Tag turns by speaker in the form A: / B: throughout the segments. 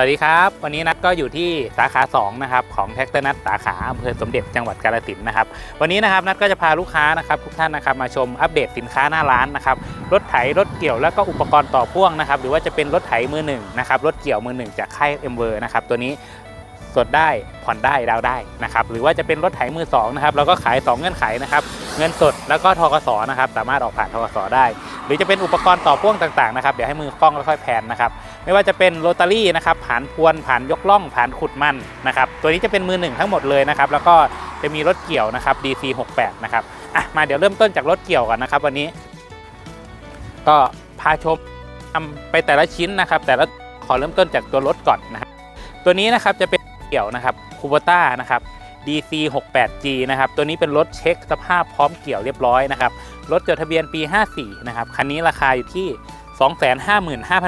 A: สวัสดีครับ วันนี้นัดก็อยู่ที่สาขา 2 นะครับ ของแท็กเตอร์นัดสาขาอำเภอสมเด็จจังหวัดกาฬสินธุ์นะครับ วันนี้นะครับนัดก็จะพาลูกค้านะครับทุกท่านนะครับมาชมอัปเดตสินค้าหน้าร้านนะครับรถไถรถเกี่ยวแล้วก็อุปกรณ์ต่อพ่วงนะครับหรือว่าจะเป็นรถไถมือหนึ่งนะครับรถเกี่ยวมือหนึ่งจากค่ายเอ็มเวอร์นะครับตัวนี้ สดได้ผ่อนได้ดาวได้นะครับหรือว่าจะเป็นรถไถมือสองนะครับเราก็ขาย 2 เงื่อนไขนะครับเงินสดแล้วก็ทกสนะครับสามารถออกผ่านทกสได้ หรือจะเป็นอุปกรณ์ต่อพ่วงต่างๆนะครับเดี๋ยวให้มือกล้องค่อยแผนนะครับไม่ว่าจะเป็นโรตารี่นะครับผ่านพวนผ่านยกล่องผ่านขุดมันนะครับตัวนี้จะเป็นมือหนึ่งทั้งหมดเลยนะครับแล้วก็จะมีรถเกี่ยวนะครับ DC 68นะครับอะมาเดี๋ยวเริ่มต้นจากรถเกี่ยวก่อนนะครับ วันนี้ ก็พาชมทำไปแต่ละชิ้นนะครับ แต่ละขอเริ่มต้นจากตัวรถก่อนนะครับตัวนี้นะครับจะเป็น เกี่ยวนะครับคูโบต้านะครับ DC 68G นะครับตัวนี้เป็นรถเช็คสภาพพร้อมเกี่ยวเรียบร้อยนะครับรถจดทะเบียนปี 54 นะครับคันนี้ราคาอยู่ที่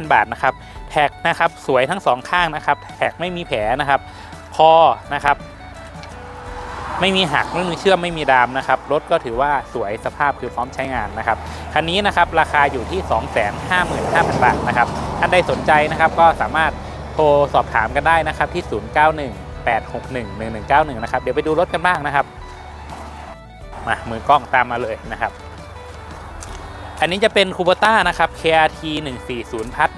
A: 255,000 บาทนะครับแท็กนะครับสวยทั้งสองข้างนะครับแท็กไม่มีแผลนะครับคอนะครับไม่มีหักไม่มีเชื่อมไม่มีดามนะครับรถก็ถือว่าสวยสภาพคือพร้อมใช้งานนะครับคันนี้นะครับราคาอยู่ที่ 255,000 บาทนะครับท่านใดสนใจนะครับก็สามารถ รสอบถามกันได้นะครับที่ 0918611191 นะครับ เดี๋ยวไปดูรถกันบ้างนะครับ มามือกล้องตามมาเลยนะครับ อันนี้จะเป็นคูโบต้านะครับ KRT 140พัท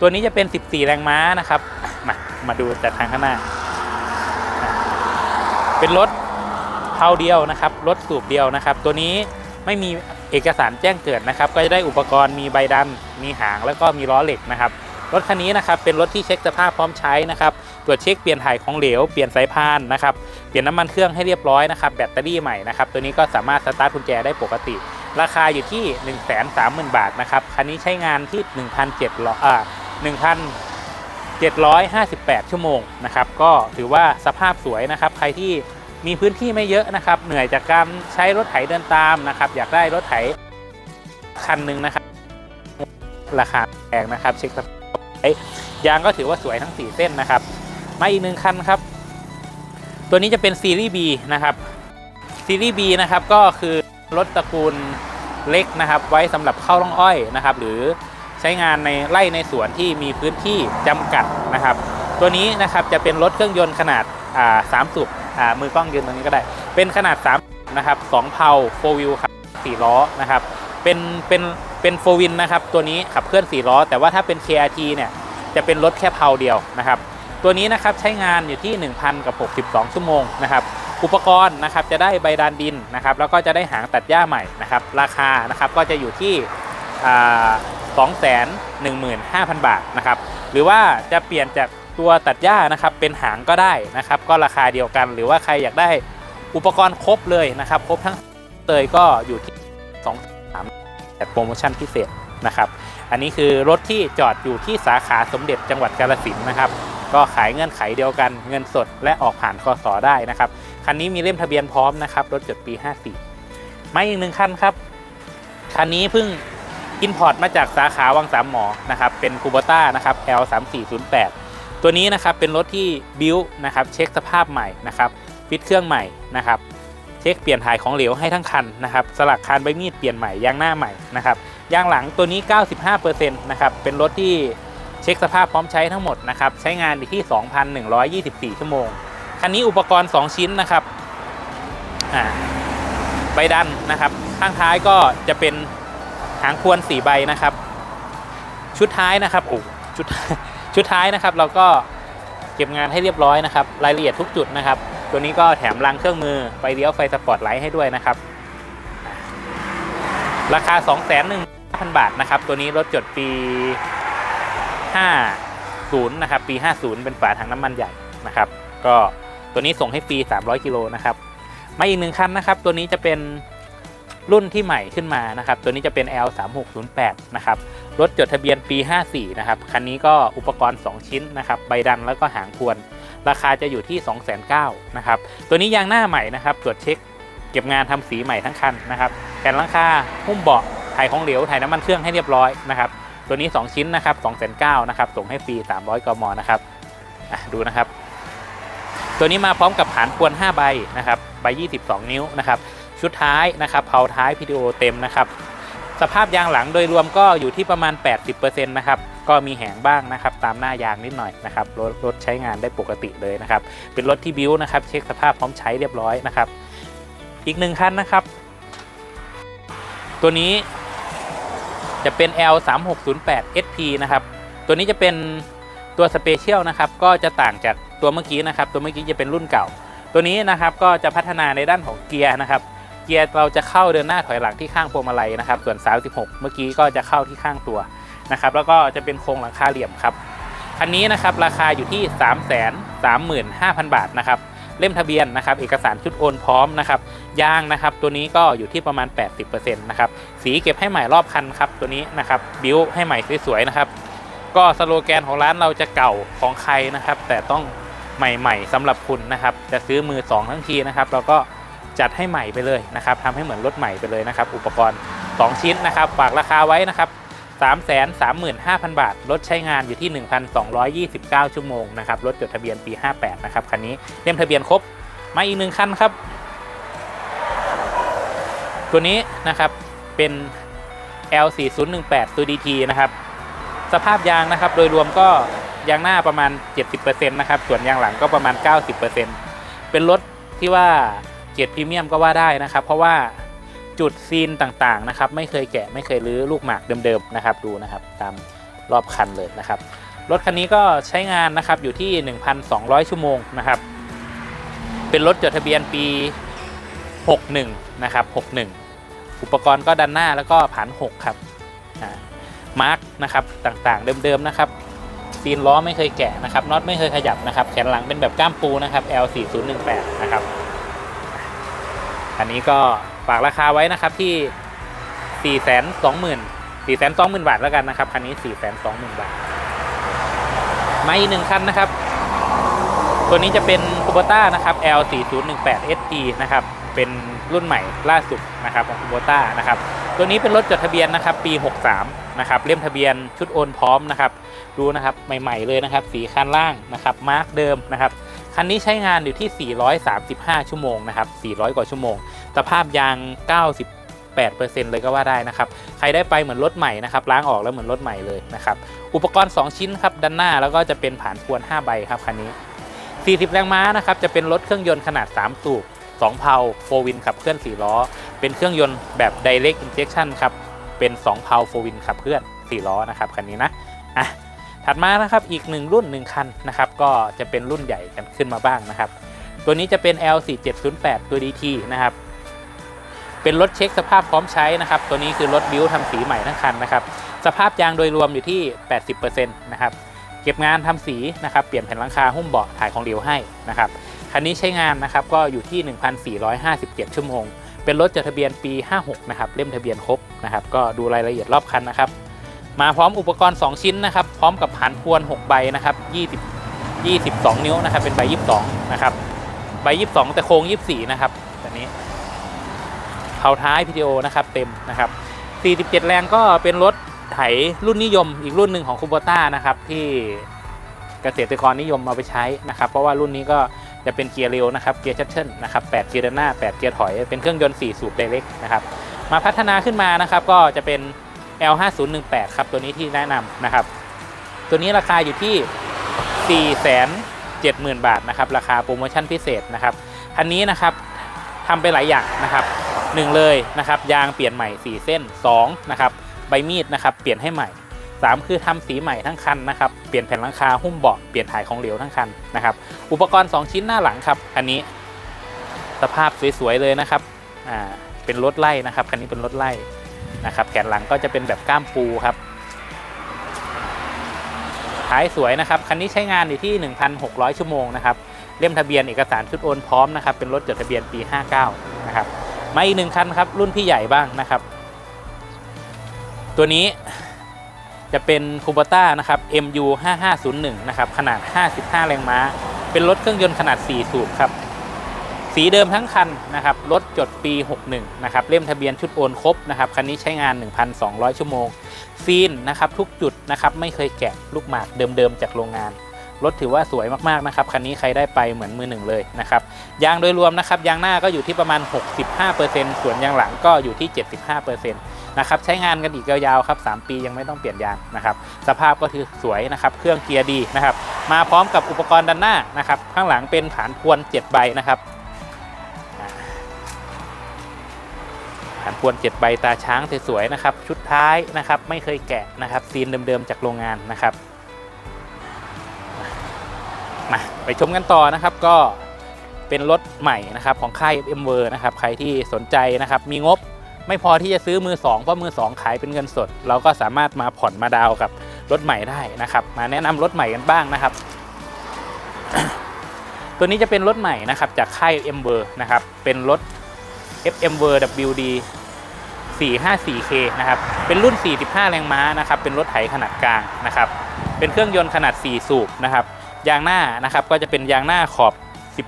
A: ตัวนี้จะเป็น 14 แรงม้านะครับ มา มาดูจากทางข้างหน้า เป็นรถเท่าเดียวนะครับ รถสูบเดียวนะครับ ตัวนี้ไม่มีเอกสารแจ้งเกิดนะครับ ก็จะได้อุปกรณ์มีใบดันมีหางแล้วก็มีล้อเหล็กนะครับ รถคันนี้นะครับเป็นรถที่เช็คสภาพพร้อมใช้นะครับตรวจเช็คเปลี่ยนถ่ายของเหลวเปลี่ยนสายพานนะครับเปลี่ยนน้ำมันเครื่องให้เรียบร้อยนะครับแบตเตอรี่ใหม่นะครับตัวนี้ก็สามารถสตาร์ทกุญแจได้ปกติ ราคาอยู่ที่ 1 3 0 0 0 0 บาทนะครับคันนี้ใช้งานที่ 1,700อ่า1,758 ชั่วโมงนะครับก็ถือว่าสภาพสวยนะครับใครที่มีพื้นที่ไม่เยอะนะครับเหนื่อยจากการใช้รถไถเดินตามนะครับอยากได้รถไถคันหนึ่งนะครับราคาแพงนะครับเช็คสภาพ ยางก็ถือว่าสวยทั้ง 4 เส้นนะครับ มาอีกหนึ่งคันครับ ตัวนี้จะเป็นซีรีส์ B นะครับ ซีรีส์ B นะครับก็คือรถตระกูลเล็กนะครับ ไว้สำหรับเข้าร่องอ้อยนะครับ หรือใช้งานในไร่ในสวนที่มีพื้นที่จำกัดนะครับ ตัวนี้นะครับจะเป็นรถเครื่องยนต์ขนาดาสามสูบมือกล้องยืนตรงนี้ก็ได้ เป็นขนาด3นะครับสองเพาโฟวิลครับสี่ล้อนะครับ เป็นเป็น เป็นโฟวินนะครับตัวนี้ขับเคลื่อนสี่ล้อ แต่ว่าถ้าเป็น KRT เนี่ยจะเป็นรถแค่เพาเดียวนะครับตัวนี้นะครับใช้งานอยู่ที่ 1,000กับ62 ชั่วโมงนะครับอุปกรณ์นะครับจะได้ใบดานดินนะครับแล้วก็จะได้หางตัดหญ้าใหม่นะครับราคานะครับก็จะอยู่ที่สองแสนหนึ่งหมื่นห้าพันบาทนะครับหรือว่าจะเปลี่ยนจากตัวตัดหญ้านะครับเป็นหางก็ได้นะครับก็ราคาเดียวกัน หรือว่าใครอยากได้อุปกรณ์ครบเลยนะครับครบทั้งเตยก็อยู่ที่ แต่โปรโมชั่นพิเศษนะครับอันนี้คือรถที่จอดอยู่ที่สาขาสมเด็จจังหวัดกาฬสินนะครับก็ขายเงื่อนไขเดียวกันเงินสดและออกผ่านคอสอได้นะครับคันนี้มีเล่มทะเบียนพร้อมนะครับรถจดปี 54 มาอีกหนึ่งคันครับคันนี้เพิ่งอินพอร์ตมาจากสาขาวังสามหมอนะครับเป็นคูโบต้านะครับ L 3 4 0 8 ตัวนี้นะครับเป็นรถที่บิวนะครับเช็คสภาพใหม่นะครับฟิตเครื่องใหม่นะครับ เช็คเปลี่ยนถ่ายของเหลวให้ทั้งคันนะครับสลักคานใบมีดเปลี่ยนใหม่ยางหน้าใหม่นะครับยางหลังตัวนี้ 95%นะครับเป็นรถที่เช็คสภาพพร้อมใช้ทั้งหมดนะครับใช้งานอยู่ที่ 2,124 ชั่วโมง คันนี้อุปกรณ์ 2 ชิ้นนะครับใบดันนะครับ ข้างท้ายก็จะเป็นหางพวน4ใบนะครับ ชุดท้ายนะครับโอ้ชุดชุดท้ายนะครับเราก็ เก็บงานให้เรียบร้อยนะครับ รายละเอียดทุกจุดนะครับ ตัวนี้ก็แถมรังเครื่องมือไฟเลี้ยวไฟสปอร์ตไลท์ให้ด้วยนะครับ ราคา 2 1 0 0 0 บาทนะครับ ตัวนี้รถจดปี 50 นะครับ ปี 50 เป็นฝาถังน้ำมันใหญ่นะครับ ก็ตัวนี้ส่งให้ฟรี 300 กิโลนะครับ มาอีกหนึ่งคันนะครับ ตัวนี้จะเป็น รุ่นที่ใหม่ขึ้นมานะครับ ตัวนี้จะเป็น L 3 6 0 8 นะครับรถจดทะเบียนปี 54 นะครับ คันนี้ก็อุปกรณ์ 2 ชิ้นนะครับ ใบดันแล้วก็หางพวนราคาจะอยู่ที่ 209,000นะครับ ตัวนี้ยางหน้าใหม่นะครับ ตรวจเช็ค เก็บงานทำสีใหม่ทั้งคันนะครับ แผ่นหลังคาหุ้มเบาะ ถ่ายของเหลว ถ่ายน้ำมันเครื่องให้เรียบร้อยนะครับ ตัวนี้ 2 ชิ้นนะครับ2 9 0 0นะครับ ส่งให้ฟรี 300 กม นะครับดูนะครับ ตัวนี้มาพร้อมกับฐานพวน5ใบนะครับ ใบ 22 นิ้วนะครับ ชุดท้ายนะครับเผาท้ายพีดีโอเต็มนะครับ สภาพยางหลังโดยรวมก็อยู่ที่ประมาณ 80%นะครับก็มีแหงบ้างนะครับตามหน้ายางนิดหน่อยนะครับรถรถใช้งานได้ปกติเลยนะครับ เป็นรถที่บิวนะครับเช็คสภาพพร้อมใช้เรียบร้อยนะครับ อีกหนึ่งคันนะครับ ตัวนี้จะเป็น L 3 6 0 8 SP นะครับ ตัวนี้จะเป็นตัวสเปเชียลนะครับก็จะต่างจากตัวเมื่อกี้นะครับ ตัวเมื่อกี้จะเป็นรุ่นเก่า ตัวนี้นะครับก็จะพัฒนาในด้านของเกียร์นะครับ เกียร์เราจะเข้าเดินหน้าถอยหลังที่ข้างพวงมาลัยนะครับ ส่วน 36 เมื่อกี้ก็จะเข้าที่ข้างตัวนะครับ แล้วก็จะเป็นโครงหลังคาเหลี่ยมครับคันนี้นะครับราคาอยู่ที่ 3 3 5 0 0 0 บาทนะครับเล่มทะเบียนนะครับเอกสารชุดโอนพร้อมนะครับยางนะครับตัวนี้ก็อยู่ที่ประมาณ 80%นะครับสีเก็บให้ใหม่รอบคันครับตัวนี้นะครับบิวให้ใหม่สวยๆนะครับก็สโลแกนของร้านเราจะเก่าของใครนะครับ แต่ต้องใหม่ๆสำหรับคุณนะครับ จะซื้อมือสองทั้งทีนะครับ เราก็ จัดให้ใหม่ไปเลยนะครับทำให้เหมือนรถใหม่ไปเลยนะครับ อุปกรณ์ 2 ชิ้นนะครับฝากราคาไว้นะครับ3 3 5 0 0 0 บาท รถใช้งานอยู่ที่ 1,229 ชั่วโมงนะครับ รถจดทะเบียนปี 58 นะครับ คันนี้เล่มทะเบียนครบ มาอีกหนึ่งคันครับ ตัวนี้นะครับเป็น L4018 ตัว DT นะครับ สภาพยางนะครับ โดยรวมก็ยางหน้าประมาณ 70%นะครับ ส่วนยางหลังก็ประมาณ 90%เป็นรถที่ว่า กียรติพรีเมียมก็ว่าได้นะครับ เพราะว่าจุดซีนต่างๆนะครับ ไม่เคยแกะไม่เคยรื้อลูกหมากเดิมๆนะครับ ดูนะครับ ตามรอบคันเลยนะครับ รถคันนี้ก็ใช้งานนะครับอยู่ที่ 1,200 ชั่วโมงนะครับ เป็นรถจดทะเบียนปี 61 นะครับ 61 อุปกรณ์ก็ด้านหน้าแล้วก็ผัน6ครับมาร์กนะครับต่างๆ เดิมๆนะครับซีนล้อไม่เคยแกะนะครับน็อตไม่เคยขยับนะครับ แขนหลังเป็นแบบก้ามปูนะครับ L4018 นะครับ อันนี้ก็ฝากราคาไว้นะครับที่ 4 2 0 0 0 0 4 2 0 0 0 0 บาทแล้วกันนะครับคันนี้ 4 2 0 0 0 0 บาท มาอีกหนึ่งคันนะครับ ตัวนี้จะเป็น Kubota นะครับ L4018 ST นะครับ เป็นรุ่นใหม่ล่าสุดนะครับของ Kubota นะครับ ตัวนี้เป็นรถจดทะเบียนนะครับ ปี 63 นะครับ เล่มทะเบียนชุดโอนพร้อมนะครับ ดูนะครับใหม่ ๆ เลยนะครับ สีคันล่างนะครับ มาร์กเดิมนะครับ คันนี้ใช้งานอยู่ที่ 435 ชั่วโมงนะครับ 400 กว่าชั่วโมง สภาพยาง 98%เลยก็ว่าได้นะครับ ใครได้ไปเหมือนรถใหม่นะครับ ล้างออกแล้วเหมือนรถใหม่เลยนะครับ อุปกรณ์ 2 ชิ้นครับ ด้านหน้าแล้วก็จะเป็นผานพวน 5 ใบครับคันนี้ 40 แรงม้านะครับ จะเป็นรถเครื่องยนต์ขนาด 3 สูบ 2 เพาโฟวินขับเคลื่อน 4 ล้อ เป็นเครื่องยนต์แบบ direct injection ครับ เป็น 2 เพาโฟวินขับเคลื่อน 4 ล้อนะครับคันนี้นะ อะ ถัดมานะครับอีก 1 รุ่น 1 คันนะครับก็จะเป็นรุ่นใหญ่กันขึ้นมาบ้างนะครับ ตัวนี้จะเป็น L4708 ตัว DT นะครับเป็นรถเช็คสภาพพร้อมใช้นะครับ ตัวนี้คือรถบิวทำสีใหม่ทั้งคันนะครับสภาพยางโดยรวมอยู่ที่ 80%นะครับเก็บงานทำสีนะครับเปลี่ยนแผ่นหลังคาหุ้มเบาะถ่ายของเหลวให้นะครับคันนี้ใช้งานนะครับก็อยู่ที่ 1,457 ชั่วโมง เป็นรถจดทะเบียนปี 56 นะครับ เล่มทะเบียนครบนะครับ ก็ดูรายละเอียดรอบคันนะครับ มาพร้อมอุปกรณ์ 2 ชิ้นนะครับ พร้อมกับผานพวน 6 ใบนะครับ20 22 นิ้วนะครับ เป็นใบ 22 นะครับ ใบ 22 แต่โค้ง 24 นะครับแบบนี้เผาท้าย PTO นะครับ เต็มนะครับ 47 แรงก็เป็นรถไถรุ่นนิยม อีกรุ่นหนึ่งของคูโบต้านะครับ ที่เกษตรกรนิยมเอาไปใช้นะครับ เพราะว่ารุ่นนี้ก็จะเป็นเกียร์เร็วนะครับ เกียร์ชัตเทิลนะครับ8เกียร์เดินหน้า 8 เกียร์ถอย เป็นเครื่องยนต์ 4 สูบไดเรกนะครับ มาพัฒนาขึ้นมานะครับ ก็จะเป็น L5018 ครับตัวนี้ที่แนะนำนะครับ ตัวนี้ราคาอยู่ที่ 470,000 บาทนะครับราคาโปรโมชั่นพิเศษนะครับคันนี้นะครับทำไปหลายอย่างนะครับหนึ่งเลยนะครับยางเปลี่ยนใหม่ 4 เส้น2นะครับใบมีดนะครับเปลี่ยนให้ใหม่ 3 คือทำสีใหม่ทั้งคันนะครับเปลี่ยนแผ่นหลังคาหุ้มเบาะเปลี่ยนถ่ายของเหลวทั้งคันนะครับอุปกรณ์ 2 ชิ้นหน้าหลังครับคันนี้สภาพสวยๆเลยนะครับอ่าเป็นรถไล่นะครับคันนี้เป็นรถไล่ นะครับแขนหลังก็จะเป็นแบบก้ามปูครับท้ายสวยนะครับคันนี้ใช้งานอยู่ที่ 1,600 ชั่วโมงนะครับเล่มทะเบียนเอกสารชุดโอนพร้อมนะครับเป็นรถจดทะเบียนปี 59 นะครับมาอีกหนึ่งคันครับรุ่นพี่ใหญ่บ้างนะครับ ตัวนี้จะเป็นคูปต้านะครับ MU 5501 นะครับขนาด 55 แรงม้า เป็นรถเครื่องยนต์ขนาด 4 สูบครับ สีเดิมทั้งคันนะครับรถจดปี 61 นะครับ เล่มทะเบียนชุดโอนครบนะครับคันนี้ใช้งาน 1,200 ชั่วโมงซีนนะครับทุกจุดนะครับไม่เคยแกะลูกหมากเดิมๆจากโรงงานรถถือว่าสวยมากๆนะครับคันนี้ใครได้ไปเหมือนมือหนึ่งเลยนะครับยางโดยรวมนะครับยางหน้าก็อยู่ที่ประมาณ 65%ส่วนยางหลังก็อยู่ที่ 75%นะครับใช้งานกันอีกยาวๆครับ 3 ปียังไม่ต้องเปลี่ยนยางนะครับสภาพก็คือสวยนะครับเครื่องเกียร์ดีนะครับมาพร้อมกับอุปกรณ์ด้านหน้านะครับข้างหลังเป็นผานพวน 7 ใบนะครับ ผานพวน7ใบตาช้างสวยๆนะครับ ชุดท้ายนะครับไม่เคยแกะนะครับซีนเดิมๆจากโรงงานนะครับมาไปชมกันต่อนะครับก็เป็นรถใหม่นะครับของค่าย m w o r นะครับใครที่สนใจนะครับมีงบไม่พอที่จะซื้อมือ2เพราะมือ 2 ขายเป็นเงินสด เราก็สามารถมาผ่อนมาดาวกับรถใหม่ได้นะครับ มาแนะนำรถใหม่กันบ้างนะครับ ตัวนี้จะเป็นรถใหม่นะครับจากค่าย m w o r นะครับเป็นรถ FM w o r WD 454K นะครับ เป็นรุ่น 45 แรงม้านะครับ เป็นรถไถขนาดกลางนะครับ เป็นเครื่องยนต์ขนาด 4 สูบนะครับ ยางหน้านะครับก็จะเป็นยางหน้าขอบ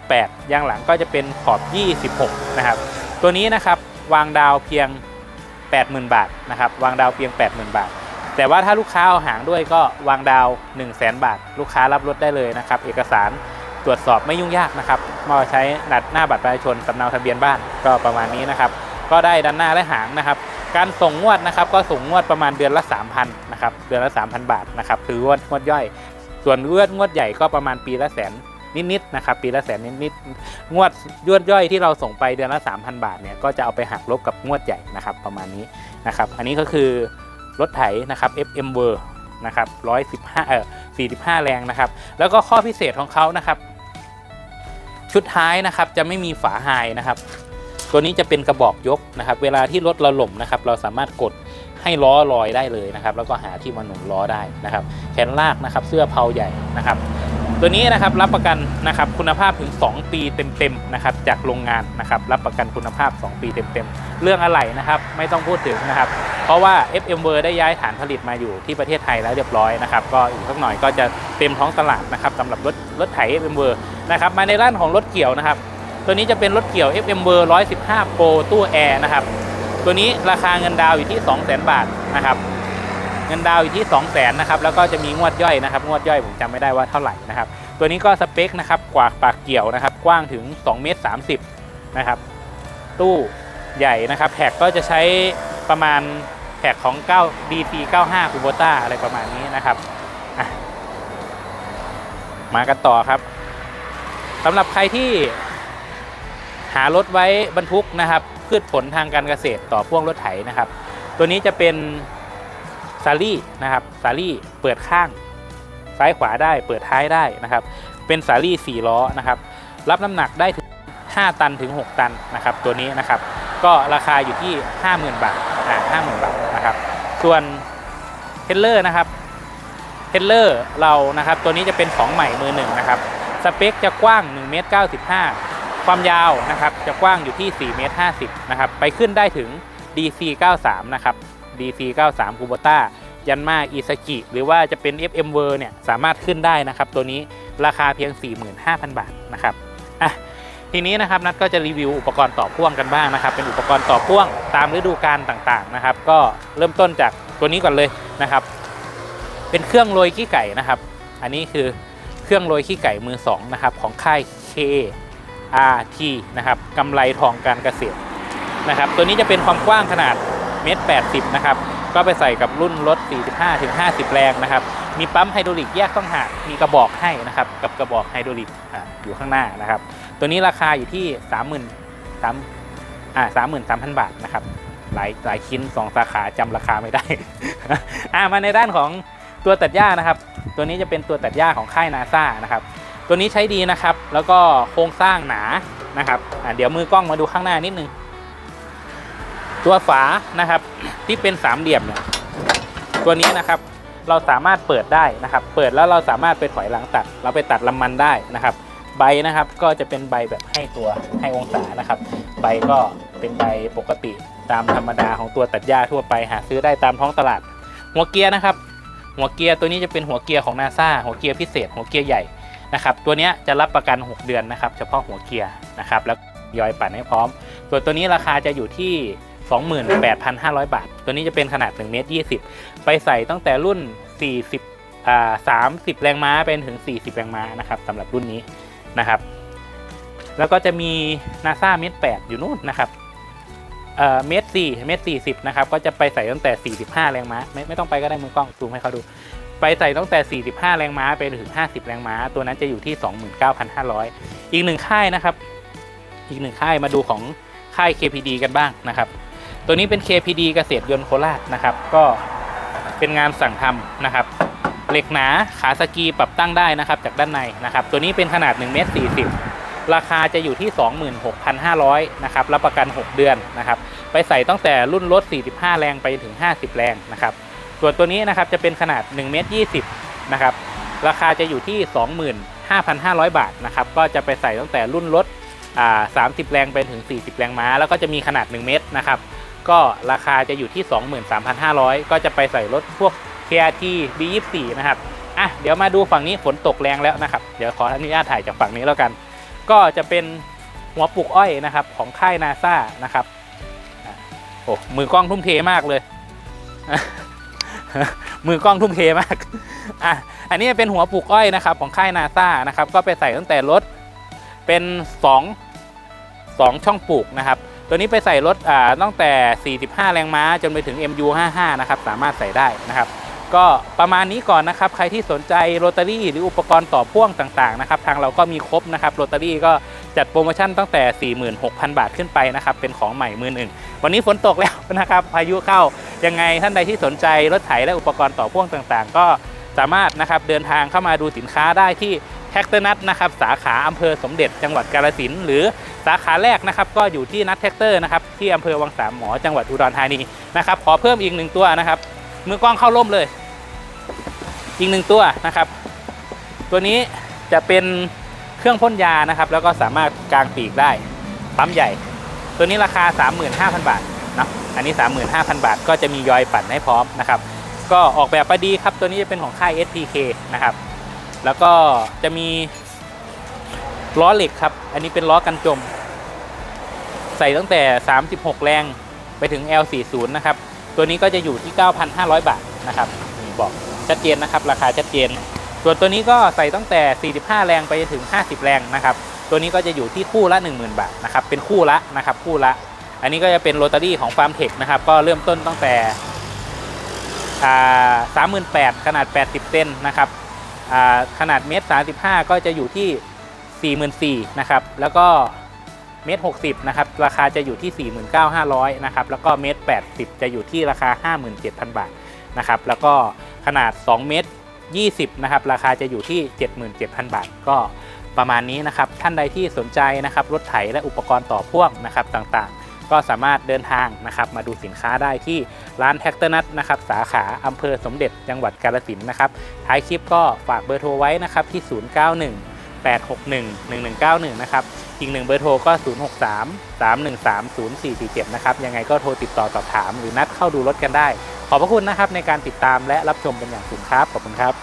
A: 18 ยางหลังก็จะเป็นขอบ 26 นะครับ ตัวนี้นะครับวางดาวเพียง 80,000 บาทนะครับ วางดาวเพียง 80,000 บาท แต่ว่าถ้าลูกค้าเอาหางด้วยก็วางดาว 1 0 0 0 0แบาท ลูกค้ารับรถได้เลยนะครับ เอกสารตรวจสอบไม่ยุ่งยากนะครับมาใช้หนัดหน้าบัตรประชาชนสำเนาทะเบียนบ้านก็ประมาณนี้นะครับ ก็ได้ด้านหน้าและหางนะครับ การส่งงวดนะครับก็ส่งงวดประมาณเดือนละ 3,000นะครับเดือนละ 3,000 บาทนะครับคืองวดงวดย่อย ส่วนงวดงวดใหญ่ก็ประมาณปีละแสนนิดๆนะครับปีละแสนนิดๆงวดยวดย่อยที่เราส่งไปเดือนละ 3,000 บาทเนี่ยก็จะเอาไปหักลบกับงวดใหญ่นะครับประมาณนี้นะครับอันนี้ก็คือรถไถนะครับ FM w o r นะครับ115เอ่อ45 แรงนะครับ แล้วก็ข้อพิเศษของเขานะครับ ชุดท้ายนะครับจะไม่มีฝาไฮนะครับ ตัวนี้จะเป็นกระบอกยกนะครับ เวลาที่รถเราหล่มนะครับ เราสามารถกดให้ล้อลอยได้เลยนะครับ แล้วก็หาที่มาหนุนล้อได้นะครับ แขนลากนะครับ เสื้อเพาใหญ่นะครับ ตัวนี้นะครับรับประกันนะครับคุณภาพถึง 2 ปีเต็มๆนะครับ จากโรงงานนะครับ รับประกันคุณภาพ 2 ปีเต็มๆ เรื่องอะไหล่นะครับ ไม่ต้องพูดถึงนะครับ เพราะว่า FM w o r ได้ย้ายฐานผลิตมาอยู่ที่ประเทศไทยแล้วเรียบร้อยนะครับ ก็อีกสักหน่อยก็จะเต็มท้องตลาดนะครับสำหรับรถรถไถ FM w o r นะครับ มาในด้านของรถเกี่ยวนะครับ ตัวนี้จะเป็นรถเกี่ยว FM w o r 115 Pro ตู้แอร์นะครับ ตัวนี้ราคาเงินดาวอยู่ที่ 200,000 บาทนะครับ เงินดาวอยู่ที่ 200,000นะครับ แล้วก็จะมีงวดย่อยนะครับ งวดย่อยผมจำไม่ได้ว่าเท่าไหร่นะครับ ตัวนี้ก็สเปคนะครับ กว่าปากเกี่ยวนะครับ กว้างถึง2เมตร30นะครับ ตู้ใหญ่นะครับ แพ็กก็จะใช้ประมาณแพ็กของ9 DC 95 Kubota อะไรประมาณนี้นะครับ มากันต่อครับสำหรับใครที่ หารถไว้บรรทุกนะครับพืชผลทางการเกษตรต่อพ่วงรถไถนะครับ ตัวนี้จะเป็นซารี่นะครับซารี่เปิดข้าง ซ้ายขวาได้เปิดท้ายได้นะครับ เป็นสาลี่ 4 ล้อนะครับ รับน้ำหนักได้ถึง 5 ตันถึง 6 ตันนะครับ ตัวนี้นะครับ ก็ราคาอยู่ที่ 50,000 บาทอ่า50,000 บาทนะครับ ส่วนเทเลอร์นะครับเทเลอร์เรานะครับ ตัวนี้จะเป็นของใหม่มือหนึ่งนะครับ สเปคจะกว้าง 1 เมตร 95 ความยาวนะครับจะกว้างอยู่ที่ 4 เมตร 50 นะครับ ไปขึ้นได้ถึง DC 93 นะครับ DC 93 Kubota ยันมาอิซากิหรือว่าจะเป็น FM w o r เนี่ยสามารถขึ้นได้นะครับ ตัวนี้ราคาเพียง 45,000 บาทนะครับอะทีนี้นะครับนัดก็จะรีวิวอุปกรณ์ต่อพ่วงกันบ้างนะครับ เป็นอุปกรณ์ต่อพ่วงตามฤดูกาลต่างๆนะครับ ก็เริ่มต้นจากตัวนี้ก่อนเลยนะครับ เป็นเครื่องโรยขี้ไก่นะครับ อันนี้คือเครื่องโรยขี้ไก่มือสองนะครับของค่าย K RT นะครับกำไรทองการเกษตรนะครับ ตัวนี้จะเป็นความกว้างขนาดเมตร80นะครับ ก็ไปใส่กับรุ่นรถ 45ถึง50 แรงนะครับ มีปั๊มไฮดรอลิกแยกต้องหากมีกระบอกให้นะครับ กับกระบอกไฮดรอลิกออยู่ข้างหน้านะครับ ตัวนี้ราคาอยู่ที่ 30,000 3อ่า33,000 บาทนะครับ หลายหลายชิ้น 2 สาขาจำราคาไม่ได้อ่ามาในด้านของตัวตัดหญ้านะครับ ตัวนี้จะเป็นตัวตัดหญ้าของค่ายนาซานะครับ ตัวนี้ใช้ดีนะครับ แล้วก็โครงสร้างหนานะครับเดี๋ยวมือกล้องมาดูข้างหน้านิดนึง ตัวฝานะครับที่เป็นสามเหลี่ยมเนี่ยตัวนี้นะครับเราสามารถเปิดได้นะครับ เปิดแล้วเราสามารถไปถอยหลังตัด เราไปตัดลำมันได้นะครับ ใบนะครับก็จะเป็นใบแบบให้ตัวให้องศานะครับ ใบก็เป็นใบปกติตามธรรมดาของตัวตัดหญ้าทั่วไปหาซื้อได้ตามท้องตลาด หัวเกียร์นะครับ หัวเกียร์ตัวนี้จะเป็นหัวเกียร์ของนาซาหัวเกียร์พิเศษ หัวเกียร์ใหญ่ นะครับตัวนี้จะรับประกัน 6 เดือนนะครับเฉพาะหัวเกียร์นะครับแล้วยอยปั่นให้พร้อม ส่วนตัวนี้ราคาจะอยู่ที่ 28,500 บาท ตัวนี้จะเป็นขนาด1เมตร20 ไปใส่ตั้งแต่รุ่น 40อ่า30 แรงม้าเป็นถึง 40 แรงม้านะครับสำหรับรุ่นนี้นะครับ แล้วก็จะมี NASA เมตร8อยู่นู่นนะครับเอ่อเมตรสี่เมตรสี่สิบนะครับก็จะไปใส่ตั้งแต่ 45 แรงม้าไม่ไม่ต้องไปก็ได้มือกล้องซูมให้เขาดู ไปใส่ตั้งแต่ 45 แรงม้าไปถึง 50 แรงม้า ตัวนั้นจะอยู่ที่ 29,500 อีกหนึ่งค่ายนะครับ อีกหนึ่งค่ายมาดูของค่าย KPD กันบ้างนะครับ ตัวนี้เป็น KPD เกษตรยนต์โคราชนะครับ ก็เป็นงานสั่งทำนะครับ เหล็กหนาขาสกีปรับตั้งได้นะครับ จากด้านในนะครับ ตัวนี้เป็นขนาด1เมตร40 ราคาจะอยู่ที่ 26,500นะครับ รับประกัน 6 เดือนนะครับ ไปใส่ตั้งแต่รุ่นรถ 45 แรงไปถึง 50 แรงนะครับ ส่วนตัวนี้นะครับจะเป็นขนาด1เมตร20นะครับราคาจะอยู่ที่ 25,500 บาทนะครับก็จะไปใส่ตั้งแต่รุ่นรถอ่า30 แรงไปถึง 40 แรงม้า แล้วก็จะมีขนาด 1 เมตรนะครับก็ราคาจะอยู่ที่ 23,500 ก็จะไปใส่รถพวก KRT B24 นะครับอะเดี๋ยวมาดูฝั่งนี้ฝนตกแรงแล้วนะครับ เดี๋ยวขออนุญาตถ่ายจากฝั่งนี้แล้วกัน ก็จะเป็นหัวปลูกอ้อยนะครับของค่ายนาซานะครับโอ้มือกล้องทุ่มเทมากเลย มือกล้องทุ่มเทมากอะอันนี้เป็นหัวปลูกอ้อยนะครับของค่ายนาซานะครับก็ไปใส่ตั้งแต่รถเป็น2 2ช่องปลูกนะครับ ตัวนี้ไปใส่รถอ่าตั้งแต่ 45 แรงม้าจนไปถึง MU55 นะครับสามารถใส่ได้นะครับ ก็ประมาณนี้ก่อนนะครับ ใครที่สนใจโรตารี่หรืออุปกรณ์ต่อพ่วงต่างๆนะครับ ทางเราก็มีครบนะครับโรตารี่ก็จัดโปรโมชั่นตั้งแต่ 46,000 บาทขึ้นไปนะครับ เป็นของใหม่มือหนึ่ง วันนี้ฝนตกแล้วนะครับ พายุเข้า ยังไงท่านใดที่สนใจรถไถและอุปกรณ์ต่อพ่วงต่างๆ ก็สามารถนะครับเดินทางเข้ามาดูสินค้าได้ที่แท็กเตอร์นัทนะครับสาขาอำเภอสมเด็จจังหวัดกาฬสินธุ์หรือสาขาแรกนะครับก็อยู่ที่นัทแท็กเตอร์นะครับที่อำเภอวังสามหมอจังหวัดอุดรธานีนะครับขอเพิ่มอีกหนึ่งตัวนะครับมือกล้องเข้าร่มเลย อีกหนึ่งตัวนะครับ ตัวนี้จะเป็นเครื่องพ่นยานะครับ แล้วก็สามารถกางปีกได้ปั๊มใหญ่ ตัวนี้ราคา 35,000 บาทเนาะอันนี้ 35,000 บาท ก็จะมียอยปั่นให้พร้อมนะครับ ก็ออกแบบมาดีครับ ตัวนี้จะเป็นของค่าย SPK นะครับ แล้วก็จะมีล้อเหล็กครับ อันนี้เป็นล้อกันจม ใส่ตั้งแต่ 36 แรงไปถึง L40 นะครับ ตัวนี้ก็จะอยู่ที่ 9,500 บาทนะครับนี่บอก ชัดเจนนะครับราคาชัดเจน ส่วนตัวนี้ก็ใส่ตั้งแต่ 45 แรงไปจนถึง 50 แรงนะครับตัวนี้ก็จะอยู่ที่คู่ละ 10,000 บาทนะครับเป็นคู่ละนะครับคู่ละ อันนี้ก็จะเป็นโรตารี่ของฟาร์มเทคนะครับก็เริ่มต้นตั้งแต่สามหมื่นแปดขนาด 80เซนนะครับขนาดเมตร35 ก็จะอยู่ที่ 44,000นะครับแล้วก็เมตร60นะครับราคาจะอยู่ที่ 49,500นะครับแล้วก็เมตร80 จะอยู่ที่ราคา 57,000 บาทนะครับแล้วก็ ขนาด 2 เมตร 20 นะครับ ราคาจะอยู่ที่ 77,000 บาท ก็ประมาณนี้นะครับ ท่านใดที่สนใจนะครับ รถไถและอุปกรณ์ต่อพ่วงนะครับต่างๆ ก็สามารถเดินทางนะครับ มาดูสินค้าได้ที่ร้านแท็กเตอร์นัทนะครับ สาขาอำเภอสมเด็จจังหวัดกาฬสินธุ์นะครับ ท้ายคลิปก็ฝากเบอร์โทรไว้นะครับที่ 091 861 1191 นะครับ อีกหนึ่งเบอร์โทรก็ 063 313 0447 นะครับ ยังไงก็โทรติดต่อสอบถามหรือนัดเข้าดูรถกันได้ ขอบพระคุณนะครับในการติดตามและรับชมเป็นอย่างสูงครับ ขอบคุณครับ